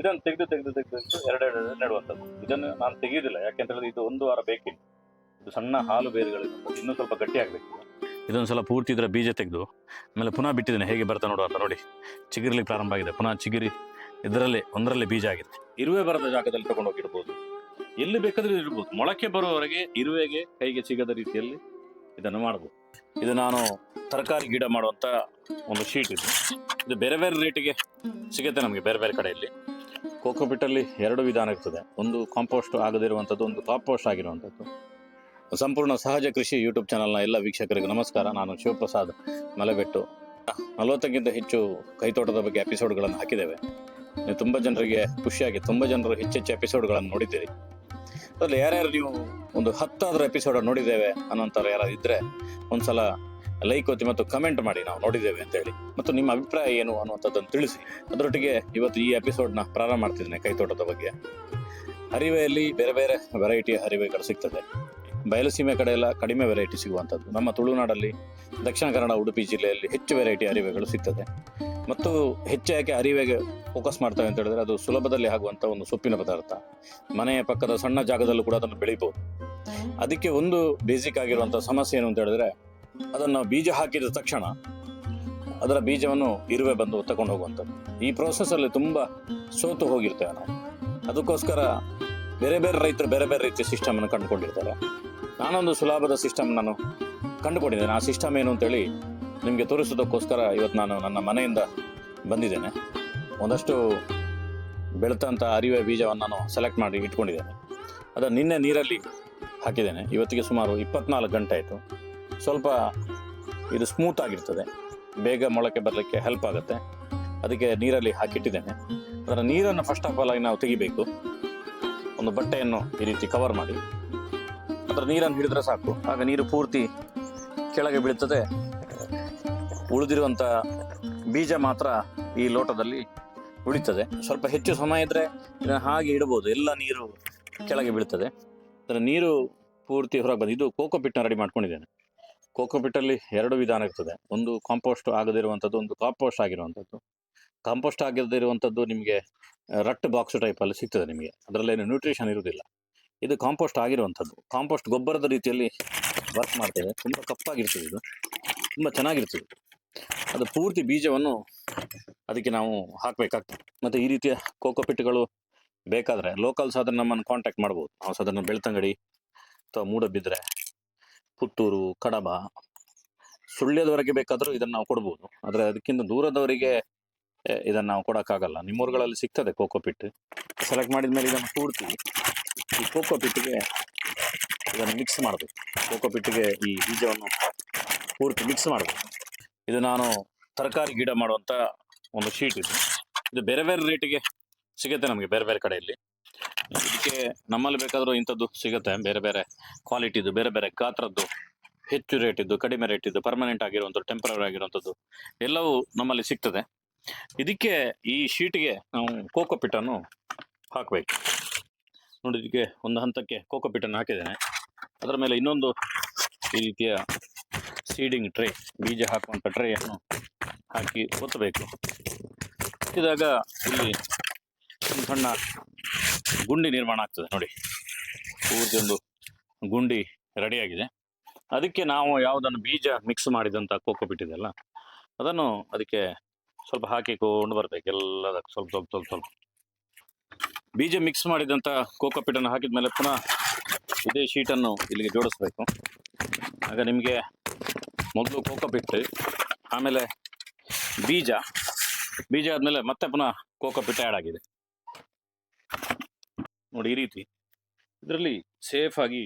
ಇದನ್ನು ತೆಗೆದು ತೆಗೆದು ತೆಗೆದು ತೆಗೆದು ಎರಡೆರಡು ನೆಡುವಂಥದ್ದು. ಇದನ್ನು ನಾನು ತೆಗೆಯುವುದಿಲ್ಲ ಯಾಕೆಂತ ಹೇಳಿದ್ರೆ ಇದು ಒಂದು ವಾರ ಬೇಕಿಲ್ಲ. ಇದು ಸಣ್ಣ ಹಾಲು ಬೇರುಗಳು ಇನ್ನೂ ಸ್ವಲ್ಪ ಗಟ್ಟಿ ಆಗಬೇಕು ಇದೊಂದು ಸಲ ಪೂರ್ತಿ ಇದರ ಬೀಜ ತೆಗೆದು ಆಮೇಲೆ ಪುನಃ ಬಿಟ್ಟಿದ್ದೇನೆ ಹೇಗೆ ಬರ್ತಾ ನೋಡುವ ಅಂತ ನೋಡಿ. ಚಿಗಿರಲಿ ಪ್ರಾರಂಭ ಆಗಿದೆ ಪುನಃ ಚಿಗುರಿ ಇದರಲ್ಲಿ ಒಂದರಲ್ಲಿ ಬೀಜ ಆಗಿದೆ. ಇರುವೆ ಬರದ ಜಾಗದಲ್ಲಿ ತಗೊಂಡು ಹೋಗಿಡ್ಬೋದು ಎಲ್ಲಿ ಬೇಕಾದ್ರೆ ಇರ್ಬೋದು. ಮೊಳಕೆ ಬರುವವರೆಗೆ ಇರುವೆಗೆ ಕೈಗೆ ಸಿಗದ ರೀತಿಯಲ್ಲಿ ಇದನ್ನು ಮಾಡ್ಬೋದು. ಇದು ನಾನು ತರಕಾರಿ ಗಿಡ ಮಾಡುವಂಥ ಒಂದು ಶೀಟ್ ಇದು. ಇದು ಬೇರೆ ಬೇರೆ ರೇಟಿಗೆ ಸಿಗುತ್ತೆ ನಮಗೆ ಬೇರೆ ಬೇರೆ ಕಡೆಯಲ್ಲಿ. ಕೋಕೋಪಿಟ್ಟಲ್ಲಿ ಎರಡು ವಿಧಾನ ಇರ್ತದೆ. ಒಂದು ಕಾಂಪೋಸ್ಟ್ ಆಗದಿರುವಂಥದ್ದು, ಒಂದು ಕಾಂಪೋಸ್ಟ್ ಆಗಿರುವಂಥದ್ದು. ಸಂಪೂರ್ಣ ಸಹಜ ಕೃಷಿ ಯೂಟ್ಯೂಬ್ ಚಾನಲ್ನ ಎಲ್ಲ ವೀಕ್ಷಕರಿಗೆ ನಮಸ್ಕಾರ. ನಾನು ಶಿವಪ್ರಸಾದ್ ಮಲೆಬೆಟ್ಟು. ನಲವತ್ತಕ್ಕಿಂತ ಹೆಚ್ಚು ಕೈತೋಟದ ಬಗ್ಗೆ ಎಪಿಸೋಡ್ಗಳನ್ನು ಹಾಕಿದ್ದೇವೆ. ನೀವು ತುಂಬ ಜನರಿಗೆ ಖುಷಿಯಾಗಿ, ತುಂಬ ಜನರು ಹೆಚ್ಚೆಚ್ಚು ಎಪಿಸೋಡ್ಗಳನ್ನು ನೋಡಿದ್ದೀರಿ. ಅದರಲ್ಲಿ ಯಾರ್ಯಾರು ನೀವು ಒಂದು ಹತ್ತಾದರೂ ಎಪಿಸೋಡ್ ನೋಡಿದ್ದೇವೆ ಅನ್ನೋಂಥವ್ರು ಯಾರಾದ್ರು ಇದ್ದರೆ ಒಂದ್ಸಲ ಲೈಕ್ ಒತ್ತಿ ಮತ್ತು ಕಮೆಂಟ್ ಮಾಡಿ ನಾವು ನೋಡಿದ್ದೇವೆ ಅಂತ ಹೇಳಿ. ಮತ್ತು ನಿಮ್ಮ ಅಭಿಪ್ರಾಯ ಏನು ಅನ್ನುವಂಥದ್ದನ್ನು ತಿಳಿಸಿ. ಅದರೊಟ್ಟಿಗೆ ಇವತ್ತು ಈ ಎಪಿಸೋಡ್ನ ಪ್ರಾರಂಭ ಮಾಡ್ತಿದ್ದೇನೆ ಕೈತೋಟದ ಬಗ್ಗೆ. ಹರಿವೆಯಲ್ಲಿ ಬೇರೆ ಬೇರೆ ವೆರೈಟಿಯ ಹರಿವೆಗಳು ಸಿಗ್ತದೆ. ಬಯಲುಸೀಮೆ ಕಡೆ ಎಲ್ಲ ಕಡಿಮೆ ವೆರೈಟಿ ಸಿಗುವಂಥದ್ದು. ನಮ್ಮ ತುಳುನಾಡಲ್ಲಿ, ದಕ್ಷಿಣ ಕನ್ನಡ, ಉಡುಪಿ ಜಿಲ್ಲೆಯಲ್ಲಿ ಹೆಚ್ಚು ವೆರೈಟಿ ಅರಿವೆಗಳು ಸಿಗ್ತದೆ. ಮತ್ತು ಹೆಚ್ಚು ಯಾಕೆ ಅರಿವೆಗೆ ಫೋಕಸ್ ಮಾಡ್ತವೆ ಅಂತ ಹೇಳಿದ್ರೆ ಅದು ಸುಲಭದಲ್ಲಿ ಆಗುವಂಥ ಒಂದು ಸೊಪ್ಪಿನ ಪದಾರ್ಥ. ಮನೆಯ ಪಕ್ಕದ ಸಣ್ಣ ಜಾಗದಲ್ಲೂ ಕೂಡ ಅದನ್ನು ಬೆಳಿಬೋದು. ಅದಕ್ಕೆ ಒಂದು ಬೇಸಿಕ್ ಆಗಿರುವಂಥ ಸಮಸ್ಯೆ ಏನು ಅಂತ ಹೇಳಿದ್ರೆ ಅದನ್ನು ಬೀಜ ಹಾಕಿದ ತಕ್ಷಣ ಅದರ ಬೀಜವನ್ನು ಇರುವೆ ಬಂದು ತಗೊಂಡು ಹೋಗುವಂಥದ್ದು. ಈ ಪ್ರೋಸೆಸ್ಸಲ್ಲಿ ತುಂಬ ಸೋತು ಹೋಗಿರ್ತೇವೆ ನಾವು. ಅದಕ್ಕೋಸ್ಕರ ಬೇರೆ ಬೇರೆ ರೈತರು ಬೇರೆ ಬೇರೆ ರೀತಿಯ ಸಿಸ್ಟಮನ್ನು ಕಂಡುಕೊಂಡಿರ್ತಾರೆ. ನಾನೊಂದು ಸುಲಭದ ಸಿಸ್ಟಮ್ ನಾನು ಕಂಡುಕೊಂಡಿದ್ದೇನೆ. ಆ ಸಿಸ್ಟಮ್ ಏನು ಅಂತೇಳಿ ನಿಮಗೆ ತೋರಿಸೋದಕ್ಕೋಸ್ಕರ ಇವತ್ತು ನಾನು ನನ್ನ ಮನೆಯಿಂದ ಬಂದಿದ್ದೇನೆ. ಒಂದಷ್ಟು ಬೆಳೆತಂಥ ಅರಿವೆ ಬೀಜವನ್ನು ನಾನು ಸೆಲೆಕ್ಟ್ ಮಾಡಿ ಇಟ್ಕೊಂಡಿದ್ದೇನೆ. ಅದನ್ನು ನಿನ್ನೆ ನೀರಲ್ಲಿ ಹಾಕಿದ್ದೇನೆ. ಇವತ್ತಿಗೆ ಸುಮಾರು ಇಪ್ಪತ್ನಾಲ್ಕು ಗಂಟೆ ಆಯಿತು. ಸ್ವಲ್ಪ ಇದು ಸ್ಮೂತ್ ಆಗಿರ್ತದೆ. ಬೇಗ ಮೊಳಕೆ ಬರಲಿಕ್ಕೆ ಹೆಲ್ಪ್ ಆಗುತ್ತೆ. ಅದಕ್ಕೆ ನೀರಲ್ಲಿ ಹಾಕಿಟ್ಟಿದ್ದೇನೆ. ಅದರ ನೀರನ್ನು ಫಸ್ಟ್ ಆಫ್ ಆಲ್ ಆಗಿ ನಾವು ತೆಗಿಬೇಕು. ಒಂದು ಬಟ್ಟೆಯನ್ನು ಈ ರೀತಿ ಕವರ್ ಮಾಡಿ. ಅದರ ನೀರನ್ನು ಹಿಡಿದ್ರೆ ಸಾಕು. ಆಗ ನೀರು ಪೂರ್ತಿ ಕೆಳಗೆ ಬೀಳುತ್ತದೆ ಉಳಿದಿರುವಂಥ ಬೀಜ ಮಾತ್ರ ಈ ಲೋಟದಲ್ಲಿ ಉಳಿತದೆ. ಸ್ವಲ್ಪ ಹೆಚ್ಚು ಸಮಯ ಇದ್ದರೆ ಇದನ್ನು ಹಾಗೆ ಇಡ್ಬೋದು ಎಲ್ಲ ನೀರು ಕೆಳಗೆ ಬೀಳ್ತದೆ. ಅದರ ನೀರು ಪೂರ್ತಿ ಹೊರಗೆ ಬಂದಿದ್ದು ಕೋಕೋ ಪಿಟ್ಟನ್ನು ರೆಡಿ ಮಾಡ್ಕೊಂಡಿದ್ದೇನೆ. ಕೋಕೋ ಪಿಟ್ಟಲ್ಲಿ ಎರಡು ವಿಧಾನ ಇರ್ತದೆ. ಒಂದು ಕಾಂಪೋಸ್ಟ್ ಆಗದಿರುವಂಥದ್ದು, ಒಂದು ಕಾಂಪೋಸ್ಟ್ ಆಗಿರುವಂಥದ್ದು. ಕಾಂಪೋಸ್ಟ್ ಆಗದಿರುವಂಥದ್ದು ನಿಮಗೆ ರಟ್ ಬಾಕ್ಸ್ ಟೈಪಲ್ಲಿ ಸಿಗ್ತದೆ ನಿಮಗೆ. ಅದರಲ್ಲೇನು ನ್ಯೂಟ್ರಿಷನ್ ಇರುವುದಿಲ್ಲ ಇದು ಕಾಂಪೋಸ್ಟ್ ಆಗಿರುವಂಥದ್ದು. ಕಾಂಪೋಸ್ಟ್ ಗೊಬ್ಬರದ ರೀತಿಯಲ್ಲಿ ವರ್ಕ್ ಮಾಡ್ತೇವೆ. ತುಂಬ ಕಪ್ಪಾಗಿರ್ತದೆ ಇದು. ತುಂಬ ಚೆನ್ನಾಗಿರ್ತದೆ. ಅದು ಪೂರ್ತಿ ಬೀಜವನ್ನು ಅದಕ್ಕೆ ನಾವು ಹಾಕಬೇಕಾಗ್ತದೆ. ಮತ್ತು ಈ ರೀತಿಯ ಕೋಕೋಪಿಟ್ಗಳು ಬೇಕಾದರೆ ಲೋಕಲ್ಸ್ ಅದನ್ನು ನಮ್ಮನ್ನು ಕಾಂಟ್ಯಾಕ್ಟ್ ಮಾಡ್ಬೋದು. ನಾವು ಸಾಧಾರಣ ಬೆಳ್ತಂಗಡಿ ಅಥವಾ ಮೂಡಬಿದ್ರೆ. ಪುತ್ತೂರು, ಕಡಬ, ಸುಳ್ಯದವರೆಗೆ ಬೇಕಾದರೂ ಇದನ್ನು ನಾವು ಕೊಡ್ಬೋದು. ಆದರೆ ಅದಕ್ಕಿಂತ ದೂರದವರಿಗೆ ಇದನ್ನು ನಾವು ಕೊಡೋಕ್ಕಾಗಲ್ಲ. ನಿಮ್ಮೂರುಗಳಲ್ಲಿ ಸಿಗ್ತದೆ ಕೋಕೋ ಪಿಟ್. ಸೆಲೆಕ್ಟ್ ಮಾಡಿದ ಮೇಲೆ ಇದನ್ನು ಪೂರ್ತಿ ಈ ಕೋಕೋ ಪಿಟ್ಟಿಗೆ ಇದನ್ನು ಮಿಕ್ಸ್ ಮಾಡಬೇಕು. ಕೋಕೋ ಪಿಟ್ಟಿಗೆ ಈ ಬೀಜವನ್ನು ಪೂರ್ತಿ ಮಿಕ್ಸ್ ಮಾಡಬೇಕು. ಇದು ನಾನು ತರಕಾರಿ ಗಿಡ ಮಾಡುವಂಥ ಒಂದು ಶೀಟ್ ಇದು. ಇದು ಬೇರೆ ಬೇರೆ ರೇಟಿಗೆ ಸಿಗುತ್ತೆ ನಮಗೆ ಬೇರೆ ಬೇರೆ ಕಡೆಯಲ್ಲಿ. ಇದಕ್ಕೆ ನಮ್ಮಲ್ಲಿ ಬೇಕಾದರೂ ಇಂಥದ್ದು ಸಿಗುತ್ತೆ, ಬೇರೆ ಬೇರೆ ಕ್ವಾಲಿಟಿದು ಬೇರೆ ಬೇರೆ ಗಾತ್ರದ್ದು, ಹೆಚ್ಚು ರೇಟ್ ಇದ್ದು ಕಡಿಮೆ ರೇಟ್ ಇದ್ದು ಪರ್ಮನೆಂಟ್ ಆಗಿರುವಂಥದ್ದು ಟೆಂಪರರಿ ಆಗಿರುವಂಥದ್ದು, ಎಲ್ಲವೂ ನಮ್ಮಲ್ಲಿ ಸಿಗ್ತದೆ. ಇದಕ್ಕೆ ಈ ಶೀಟ್ಗೆ ನಾವು ಕೋಕೋಪಿಟ್ಟನ್ನು ಹಾಕಬೇಕು. ನೋಡಿ, ಇದಕ್ಕೆ ಒಂದು ಹಂತಕ್ಕೆ ಕೋಕೋಪಿಟ್ಟನ್ನು ಹಾಕಿದ್ದೇನೆ. ಅದರ ಮೇಲೆ ಇನ್ನೊಂದು ಈ ರೀತಿಯ ಸೀಡಿಂಗ್ ಟ್ರೇ ಬೀಜ ಹಾಕುವಂಥ ಟ್ರೇಯನ್ನು ಹಾಕಿ ಒತ್ತಬೇಕು. ಇದಾಗ ಇಲ್ಲಿ ಸಣ್ಣ ಗುಂಡಿ ನಿರ್ಮಾಣ ಆಗ್ತದೆ. ನೋಡಿ ಪೂರ್ತಿ ಒಂದು ಗುಂಡಿ ರೆಡಿಯಾಗಿದೆ ಅದಕ್ಕೆ ನಾವು ಯಾವುದನ್ನು ಬೀಜ ಮಿಕ್ಸ್ ಮಾಡಿದಂಥ ಕೋಕೋಪಿಟ್ ಅಲ್ಲ ಅದನ್ನು ಅದಕ್ಕೆ ಸ್ವಲ್ಪ ಹಾಕಿಕೊಂಡು ಬರಬೇಕು. ಎಲ್ಲದಕ್ಕೆ ಸ್ವಲ್ಪ ಸ್ವಲ್ಪ ಸ್ವಲ್ಪ ಸ್ವಲ್ಪ. ಬೀಜ ಮಿಕ್ಸ್ ಮಾಡಿದಂಥ ಕೋಕೋ ಪಿಟ್ಟನ್ನು ಹಾಕಿದ ಮೇಲೆ ಪುನಃ ಇದೇ ಶೀಟನ್ನು ಇಲ್ಲಿಗೆ ಜೋಡಿಸ್ಬೇಕು. ಆಗ ನಿಮಗೆ ಮೊದಲು ಕೋಕೋ ಪಿಟ್ಟು ಆಮೇಲೆ ಬೀಜ ಬೀಜ ಆದಮೇಲೆ ಮತ್ತೆ ಪುನಃ ಕೋಕೋಪಿಟ್ ಆ್ಯಡ್ ಆಗಿದೆ. ನೋಡಿ ಈ ರೀತಿ. ಇದರಲ್ಲಿ ಸೇಫ್ ಆಗಿ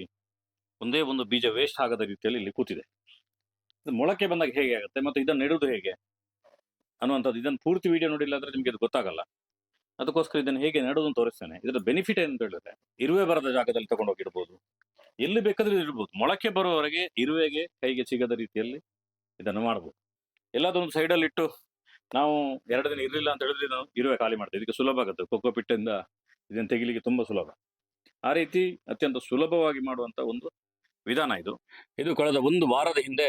ಒಂದೇ ಒಂದು ಬೀಜ ವೇಸ್ಟ್ ಆಗದ ರೀತಿಯಲ್ಲಿ ಇಲ್ಲಿ ಕೂತಿದೆ. ಮೊಳಕೆ ಬಂದಾಗ ಹೇಗೆ ಆಗುತ್ತೆ ಮತ್ತು ಇದನ್ನು ನೆಡೋದು ಹೇಗೆ ಅನ್ನುವಂಥದ್ದು ಇದನ್ನು ಪೂರ್ತಿ ವಿಡಿಯೋ ನೋಡಿಲ್ಲ ಅಂದ್ರೆ ನಿಮಗೆ ಇದು ಗೊತ್ತಾಗಲ್ಲ. ಅದಕ್ಕೋಸ್ಕರ ಇದನ್ನು ಹೇಗೆ ನೆಡೋದು ತೋರಿಸ್ತೇನೆ. ಇದರ ಬೆನಿಫಿಟ್ ಏನು ಹೇಳಿದ್ರೆ ಇರುವೆ ಬರದ ಜಾಗದಲ್ಲಿ ತಗೊಂಡೋಗಿ ಇಡ್ಬೋದು ಎಲ್ಲಿ ಬೇಕಾದ್ರೆ ಇಡ್ಬೋದು ಮೊಳಕೆ ಬರೋವರೆಗೆ ಇರುವೆಗೆ ಕೈಗೆ ಸಿಗದ ರೀತಿಯಲ್ಲಿ ಇದನ್ನು ಮಾಡ್ಬೋದು. ಎಲ್ಲದೊಂದು ಸೈಡಲ್ಲಿ ಇಟ್ಟು ನಾವು ಎರಡು ದಿನ ಇರಲಿಲ್ಲ ಅಂತ ಹೇಳಿದ್ರೆ ನಾವು ಇರುವೆ ಖಾಲಿ ಮಾಡ್ತೀವಿ. ಇದಕ್ಕೆ ಸುಲಭ ಆಗುತ್ತೆ. ಕೊಕ್ಕೋ ಪಿಟ್ಟಿಂದ ಇದನ್ನು ತೆಗಿಲಿಕ್ಕೆ ತುಂಬ ಸುಲಭ. ಆ ರೀತಿ ಅತ್ಯಂತ ಸುಲಭವಾಗಿ ಮಾಡುವಂತ ಒಂದು ವಿಧಾನ ಇದು. ಇದು ಕಳೆದ ಒಂದು ವಾರದ ಹಿಂದೆ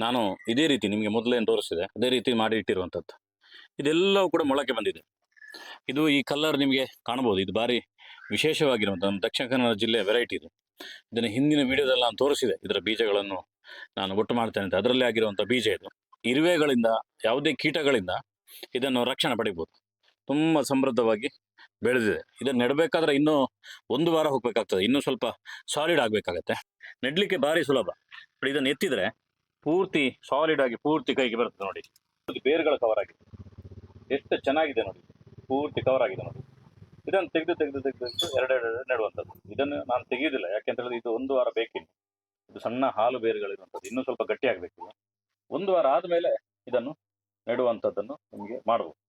ನಾನು ಇದೇ ರೀತಿ ನಿಮಗೆ ಮೊದಲೇನು ತೋರಿಸಿದೆ. ಅದೇ ರೀತಿ ಮಾಡಿ ಇಟ್ಟಿರುವಂಥದ್ದು ಇದೆಲ್ಲವೂ ಕೂಡ ಮೊಳಕೆ ಬಂದಿದೆ. ಇದು ಈ ಕಲರ್ ನಿಮಗೆ ಕಾಣಬಹುದು. ಇದು ಭಾರಿ ವಿಶೇಷವಾಗಿರುವಂಥ ನಮ್ಮ ದಕ್ಷಿಣ ಕನ್ನಡ ಜಿಲ್ಲೆಯ ವೆರೈಟಿ ಇದು. ಇದನ್ನು ಹಿಂದಿನ ವಿಡಿಯೋದಲ್ಲಿ ನಾನು ತೋರಿಸಿದೆ. ಇದರ ಬೀಜಗಳನ್ನು ನಾನು ಒಟ್ಟು ಮಾಡ್ತೇನೆ ಅಂತ. ಅದರಲ್ಲೇ ಆಗಿರುವಂಥ ಬೀಜ ಇದು. ಇರುವೆಗಳಿಂದ, ಯಾವುದೇ ಕೀಟಗಳಿಂದ ಇದನ್ನು ರಕ್ಷಣೆ ಪಡಿಬೋದು. ತುಂಬ ಸಮೃದ್ಧವಾಗಿ ಬೆಳೆದಿದೆ. ಇದನ್ನು ನೆಡಬೇಕಾದ್ರೆ ಇನ್ನೂ ಒಂದು ವಾರ ಹೋಗ್ಬೇಕಾಗ್ತದೆ. ಇನ್ನೂ ಸ್ವಲ್ಪ ಸಾಲಿಡ್ ಆಗಬೇಕಾಗತ್ತೆ. ನೆಡಲಿಕ್ಕೆ ಭಾರಿ ಸುಲಭ. ಬಟ್ ಇದನ್ನು ಎತ್ತಿದ್ರೆ ಪೂರ್ತಿ ಸಾಲಿಡ್ ಆಗಿ ಪೂರ್ತಿ ಕೈಗೆ ಬರ್ತದೆ ನೋಡಿ. ಬೇರುಗಳ ಕವರ್ ಆಗಿದೆ. ಎಷ್ಟು ಚೆನ್ನಾಗಿದೆ ನೋಡಿ. ಪೂರ್ತಿ ಕವರ್ ಆಗಿದೆ ನೋಡಿ. ಇದನ್ನು ತೆಗೆದು ತೆಗೆದು ತೆಗೆದು ಎರಡೆರಡು ನೆಡುವಂಥದ್ದು. ಇದನ್ನು ನಾನು ತೆಗೆಯುವುದಿಲ್ಲ ಯಾಕೆಂತ ಇದು ಒಂದು ವಾರ ಬೇಕಿನ್ನು. ಇದು ಸಣ್ಣ ಹಾಲು ಬೇರುಗಳಿರುವಂಥದ್ದು. ಇನ್ನೂ ಸ್ವಲ್ಪ ಗಟ್ಟಿ ಆಗಬೇಕು ಒಂದು ವಾರ ಆದಮೇಲೆ ಇದನ್ನು ನೆಡುವಂಥದ್ದನ್ನು ನಿಮಗೆ ಮಾಡಬಹುದು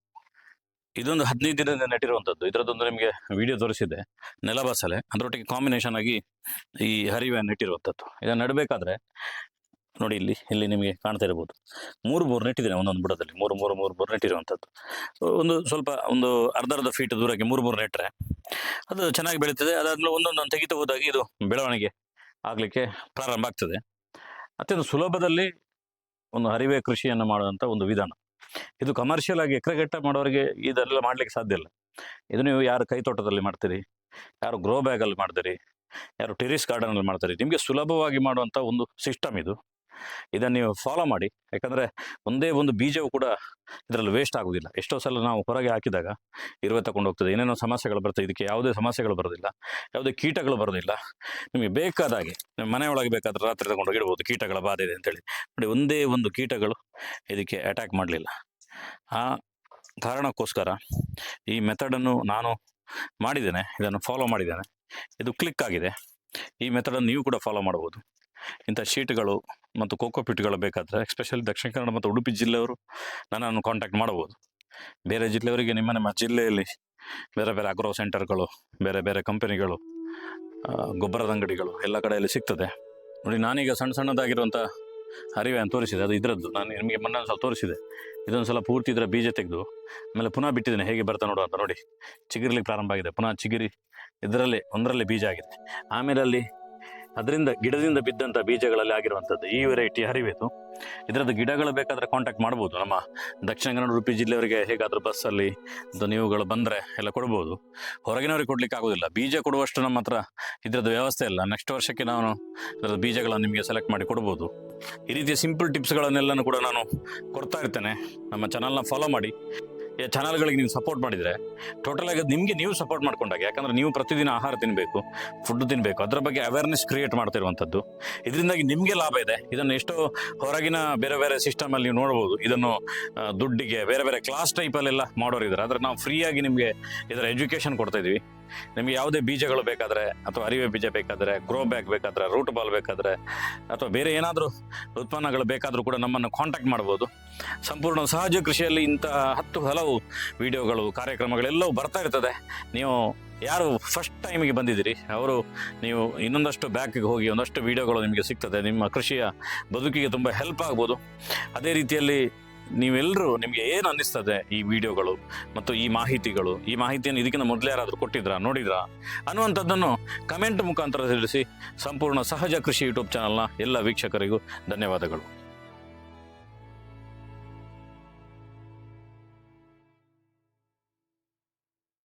ಇದೊಂದು ಹದಿನೈದು ದಿನದಿಂದ ನೆಟ್ಟಿರುವಂಥದ್ದು ಇದರದ್ದೊಂದು ನಿಮಗೆ ವಿಡಿಯೋ ತೋರಿಸಿದೆ ನೆಲಬಾಸಲೆ. ಅದರೊಟ್ಟಿಗೆ ಕಾಂಬಿನೇಷನ್ ಆಗಿ ಈ ಹರಿವೆ ನೆಟ್ಟಿರುವಂಥದ್ದು. ಇದನ್ನು ನೆಡಬೇಕಾದ್ರೆ ನೋಡಿ ಇಲ್ಲಿ ಇಲ್ಲಿ ನಿಮಗೆ ಕಾಣ್ತಾ ಇರ್ಬೋದು. ಮೂರು ಮೂರು ನೆಟ್ಟಿದ್ದೇನೆ ಒಂದೊಂದು ಬುಡದಲ್ಲಿ. ಮೂರು ಮೂರು ಮೂರು ಮೂರು ನೆಟ್ಟಿರುವಂಥದ್ದು. ಒಂದು ಸ್ವಲ್ಪ ಒಂದು ಅರ್ಧ ಅರ್ಧ ಫೀಟ್ ದೂರಕ್ಕೆ ಮೂರು ಮೂರು ನೆಟ್ಟರೆ ಅದು ಚೆನ್ನಾಗಿ ಬೆಳೀತದೆ. ಅದಾದ್ಮೇಲೆ ಒಂದೊಂದು ತೆಗಿತಾ ಹೋದಾಗ ಇದು ಬೆಳವಣಿಗೆ ಆಗಲಿಕ್ಕೆ ಪ್ರಾರಂಭ ಆಗ್ತದೆ. ಅತ್ಯಂತ ಸುಲಭದಲ್ಲಿ ಒಂದು ಹರಿವೆ ಕೃಷಿಯನ್ನು ಮಾಡುವಂಥ ಒಂದು ವಿಧಾನ. ಇದು ಕಮರ್ಷಿಯಲ್ ಆಗಿ ಎಕರೆಗಟ್ಟ ಮಾಡೋರಿಗೆ ಇದೆಲ್ಲ ಮಾಡ್ಲಿಕ್ಕೆ ಸಾಧ್ಯ ಇಲ್ಲ. ಇದು ನೀವು ಯಾರು ಕೈ ತೋಟದಲ್ಲಿ ಮಾಡ್ತೀರಿ? ಯಾರು ಗ್ರೋ ಬ್ಯಾಗಲ್ಲಿ ಮಾಡ್ತೀರಿ? ಯಾರು ಟೆರಿಸ್ ಗಾರ್ಡನಲ್ಲಿ ಮಾಡ್ತೀರಿ? ನಿಮಗೆ ಸುಲಭವಾಗಿ ಮಾಡುವಂಥ ಒಂದು ಸಿಸ್ಟಮ್ ಇದು. ಇದನ್ನು ನೀವು ಫಾಲೋ ಮಾಡಿ. ಯಾಕಂದರೆ ಒಂದೇ ಒಂದು ಬೀಜವು ಕೂಡ ಇದರಲ್ಲಿ ವೇಸ್ಟ್ ಆಗೋದಿಲ್ಲ. ಎಷ್ಟೋ ಸಲ ನಾವು ಹೊರಗೆ ಹಾಕಿದಾಗ ಇರುವೆ ತಗೊಂಡು ಹೋಗ್ತದೆ. ಏನೇನೋ ಸಮಸ್ಯೆಗಳು ಬರ್ತದೆ. ಇದಕ್ಕೆ ಯಾವುದೇ ಸಮಸ್ಯೆಗಳು ಬರೋದಿಲ್ಲ. ಯಾವುದೇ ಕೀಟಗಳು ಬರೋದಿಲ್ಲ. ನಿಮಗೆ ಬೇಕಾದ ಹಾಗೆ ನಿಮ್ಮ ಮನೆಯೊಳಗೆ ಬೇಕಾದ್ರೆ ರಾತ್ರಿ ತಗೊಂಡು ಇಡ್ಬೋದು. ಕೀಟಗಳ ಬಾಧೆ ಇದೆ ಅಂತೇಳಿ. ನೋಡಿ, ಒಂದೇ ಒಂದು ಕೀಟಗಳು ಇದಕ್ಕೆ ಅಟ್ಯಾಕ್ ಮಾಡಲಿಲ್ಲ. ಆ ಕಾರಣಕ್ಕೋಸ್ಕರ ಈ ಮೆಥಡನ್ನು ನಾನು ಮಾಡಿದ್ದೇನೆ. ಇದನ್ನು ಫಾಲೋ ಮಾಡಿದ್ದೇನೆ. ಇದು ಕ್ಲಿಕ್ ಆಗಿದೆ. ಈ ಮೆಥಡನ್ನು ನೀವು ಕೂಡ ಫಾಲೋ ಮಾಡ್ಬೋದು ಇಂಥ ಶೀಟ್ಗಳು ಮತ್ತು ಕೋಕೋಪಿಟ್ಗಳು ಬೇಕಾದರೆ ಎಸ್ಪೆಷಲಿ ದಕ್ಷಿಣ ಕನ್ನಡ ಮತ್ತು ಉಡುಪಿ ಜಿಲ್ಲೆಯವರು ನನ್ನನ್ನು ಕಾಂಟ್ಯಾಕ್ಟ್ ಮಾಡಬಹುದು. ಬೇರೆ ಜಿಲ್ಲೆಯವರಿಗೆ ನಿಮ್ಮ ನಿಮ್ಮ ಜಿಲ್ಲೆಯಲ್ಲಿ ಬೇರೆ ಬೇರೆ ಅಗ್ರೋ ಸೆಂಟರ್ಗಳು ಬೇರೆ ಬೇರೆ ಕಂಪನಿಗಳು ಗೊಬ್ಬರದ ಅಂಗಡಿಗಳು ಎಲ್ಲ ಕಡೆಯಲ್ಲಿ ಸಿಗ್ತದೆ. ನೋಡಿ, ನಾನೀಗ ಸಣ್ಣ ಸಣ್ಣದಾಗಿರುವಂಥ ಅರಿವೆ ಅಂತ ತೋರಿಸಿದೆ. ಅದು ಇದರದ್ದು. ನಾನು ನಿಮಗೆ ಮೊನ್ನೆ ಸ್ವಲ್ಪ ತೋರಿಸಿದೆ. ಇದೊಂದು ಸಲ ಪೂರ್ತಿ ಇದರ ಬೀಜ ತೆಗೆದು, ಆಮೇಲೆ ಪುನಃ ಬಿಟ್ಟಿದ್ದೇನೆ. ಹೇಗೆ ಬರ್ತಾ ನೋಡು ಅಂತ ನೋಡಿ. ಚಿಗುರ್ಲಿಕ್ಕೆ ಪ್ರಾರಂಭ ಆಗಿದೆ. ಪುನಃ ಚಿಗುರಿ, ಇದರಲ್ಲೇ ಒಂದರಲ್ಲಿ ಬೀಜ ಆಗಿದೆ. ಆಮೇಲೆ ಅಲ್ಲಿ ಅದರಿಂದ ಗಿಡದಿಂದ ಬಿದ್ದಂಥ ಬೀಜಗಳಲ್ಲಿ ಆಗಿರುವಂಥದ್ದು. ಈ ವೆರೈಟಿ ಹರಿವೇದು. ಇದರದ್ದು ಗಿಡಗಳು ಬೇಕಾದರೆ ಕಾಂಟ್ಯಾಕ್ಟ್ ಮಾಡ್ಬೋದು. ನಮ್ಮ ದಕ್ಷಿಣ ಕನ್ನಡ ಉಡುಪಿ ಜಿಲ್ಲೆಯವರಿಗೆ ಹೇಗಾದರೂ ಬಸ್ಸಲ್ಲಿ ನೀವುಗಳು ಬಂದರೆ ಎಲ್ಲ ಕೊಡ್ಬೋದು. ಹೊರಗಿನವ್ರಿಗೆ ಕೊಡ್ಲಿಕ್ಕೆ ಆಗೋದಿಲ್ಲ. ಬೀಜ ಕೊಡುವಷ್ಟು ನಮ್ಮ ಹತ್ರ ಇದರದ್ದು ವ್ಯವಸ್ಥೆ ಇಲ್ಲ. ನೆಕ್ಸ್ಟ್ ವರ್ಷಕ್ಕೆ ನಾನು ಇದರದ್ದು ಬೀಜಗಳನ್ನು ನಿಮಗೆ ಸೆಲೆಕ್ಟ್ ಮಾಡಿ ಕೊಡ್ಬೋದು. ಈ ರೀತಿಯ ಸಿಂಪಲ್ ಟಿಪ್ಸ್ಗಳನ್ನೆಲ್ಲನೂ ಕೂಡ ನಾನು ಕೊಡ್ತಾ ಇರ್ತೇನೆ. ನಮ್ಮ ಚಾನಲ್ನ ಫಾಲೋ ಮಾಡಿ. ಚಾನಲ್ಗಳಿಗೆ ನೀವು ಸಪೋರ್ಟ್ ಮಾಡಿದರೆ ಟೋಟಲ್ ಆಗಿ ನಿಮಗೆ ನೀವು ಸಪೋರ್ಟ್ ಮಾಡ್ಕೊಂಡಾಗ, ಯಾಕಂದ್ರೆ ನೀವು ಪ್ರತಿದಿನ ಆಹಾರ ತಿನ್ನಬೇಕು ಫುಡ್ ತಿನ್ನಬೇಕು ಅದರ ಬಗ್ಗೆ ಅವೇರ್ನೆಸ್ ಕ್ರಿಯೇಟ್ ಮಾಡ್ತಿರುವಂಥದ್ದು. ಇದರಿಂದಾಗಿ ನಿಮಗೆ ಲಾಭ ಇದೆ. ಇದನ್ನು ಎಷ್ಟೋ ಹೊರಗಿನ ಬೇರೆ ಬೇರೆ ಸಿಸ್ಟಮಲ್ಲಿ ನೀವು ನೋಡ್ಬೋದು. ಇದನ್ನು ದುಡ್ಡಿಗೆ, ಬೇರೆ ಬೇರೆ ಕ್ಲಾಸ್ ಟೈಪಲ್ಲೆಲ್ಲ ಮಾಡೋರಿದ್ದಾರೆ. ಆದರೆ ನಾವು ಫ್ರೀಯಾಗಿ ನಿಮಗೆ ಇದರ ಎಜುಕೇಷನ್ ಕೊಡ್ತಾ ಇದ್ದೀವಿ. ನಿಮಗೆ ಯಾವುದೇ ಬೀಜಗಳು ಬೇಕಾದರೆ, ಅಥವಾ ಅರಿವೆ ಬೀಜ ಬೇಕಾದರೆ ಗ್ರೋ ಬ್ಯಾಗ್ ಬೇಕಾದರೆ ರೂಟ್ ಬಾಲ್ ಬೇಕಾದರೆ, ಅಥವಾ ಬೇರೆ ಏನಾದರೂ ಉತ್ಪನ್ನಗಳು ಬೇಕಾದರೂ ಕೂಡ ನಮ್ಮನ್ನು ಕಾಂಟ್ಯಾಕ್ಟ್ ಮಾಡ್ಬೋದು. ಸಂಪೂರ್ಣ ಸಹಜ ಕೃಷಿಯಲ್ಲಿ ಇಂತಹ ಹತ್ತು ಹಲವು ವಿಡಿಯೋಗಳು, ಕಾರ್ಯಕ್ರಮಗಳೆಲ್ಲವೂ ಬರ್ತಾ ಇರ್ತದೆ. ನೀವು ಯಾರು ಫಸ್ಟ್ ಟೈಮಿಗೆ ಬಂದಿದ್ದೀರಿ, ಅವರು ನೀವು ಇನ್ನೊಂದಷ್ಟು ಬ್ಯಾಕಿಗೆ ಹೋಗಿ ಒಂದಷ್ಟು ವಿಡಿಯೋಗಳು ನಿಮಗೆ ಸಿಗ್ತದೆ. ನಿಮ್ಮ ಕೃಷಿಯ ಬದುಕಿಗೆ ತುಂಬ ಹೆಲ್ಪ್ ಆಗ್ಬೋದು. ಅದೇ ರೀತಿಯಲ್ಲಿ ನೀವೆಲ್ಲರೂ ನಿಮಗೆ ಏನು ಅನ್ನಿಸ್ತದೆ ಈ ವಿಡಿಯೋಗಳು ಮತ್ತು ಈ ಮಾಹಿತಿಗಳು? ಈ ಮಾಹಿತಿಯನ್ನು ಇದಕ್ಕಿಂತ ಮೊದಲು ಯಾರಾದರೂ ಕೊಟ್ಟಿದ್ರಾ, ನೋಡಿದ್ರಾ? ಅನ್ನುವಂಥದ್ದನ್ನು ಕಮೆಂಟ್ ಮುಖಾಂತರ ತಿಳಿಸಿ. ಸಂಪೂರ್ಣ ಸಹಜ ಕೃಷಿ ಯೂಟ್ಯೂಬ್ ಚಾನಲ್ನ ಎಲ್ಲ ವೀಕ್ಷಕರಿಗೂ ಧನ್ಯವಾದಗಳು.